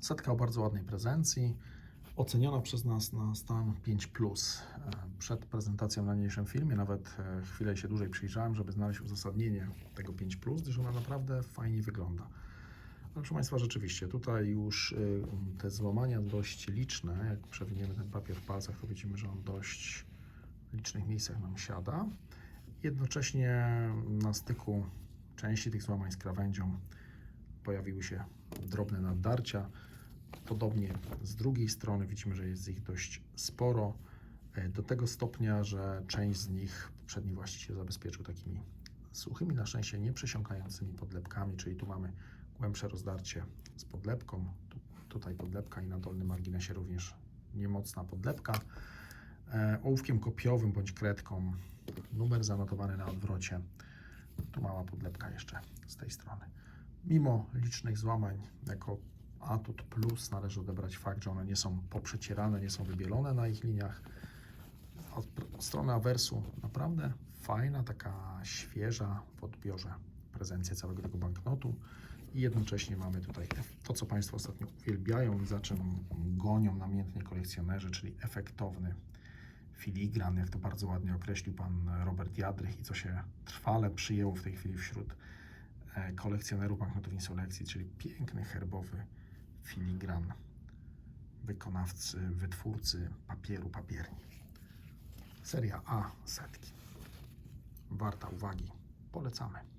Setka o bardzo ładnej prezencji, oceniona przez nas na stan 5+. E, Przed prezentacją na niniejszym filmie nawet e, chwilę się dłużej przyjrzałem, żeby znaleźć uzasadnienie tego 5+, gdyż ona naprawdę fajnie wygląda. Ale proszę Państwa, rzeczywiście, tutaj już y, te złamania dość liczne. Jak przewiniemy ten papier w palcach, to widzimy, że on dość w licznych miejscach nam siada. Jednocześnie na styku części tych złamań z krawędzią pojawiły się drobne naddarcia. Podobnie z drugiej strony widzimy, że jest ich dość sporo. e, Do tego stopnia, że część z nich poprzedni właściciel zabezpieczył takimi suchymi, na szczęście nieprzesiąkającymi podlepkami, czyli tu mamy głębsze rozdarcie z podlepką. Tu, tutaj podlepka i na dolnym marginesie również niemocna podlepka. E, ołówkiem kopiowym bądź kredką numer zanotowany na odwrocie. Tu mała podlepka jeszcze z tej strony. Mimo licznych złamań, jako atut plus należy odebrać fakt, że one nie są poprzecierane, nie są wybielone na ich liniach. Od strony awersu naprawdę fajna, taka świeża w odbiorze prezencja całego tego banknotu. I jednocześnie mamy tutaj to, co Państwo ostatnio uwielbiają i za czym gonią namiętnie kolekcjonerzy, czyli efektowny filigran, jak to bardzo ładnie określił pan Robert Jadrych i co się trwale przyjęło w tej chwili wśród kolekcjonerów banknotów insolekcji, czyli piękny herbowy filigran wykonawcy, wytwórcy papieru papierni. Seria A setki. Warta uwagi. Polecamy.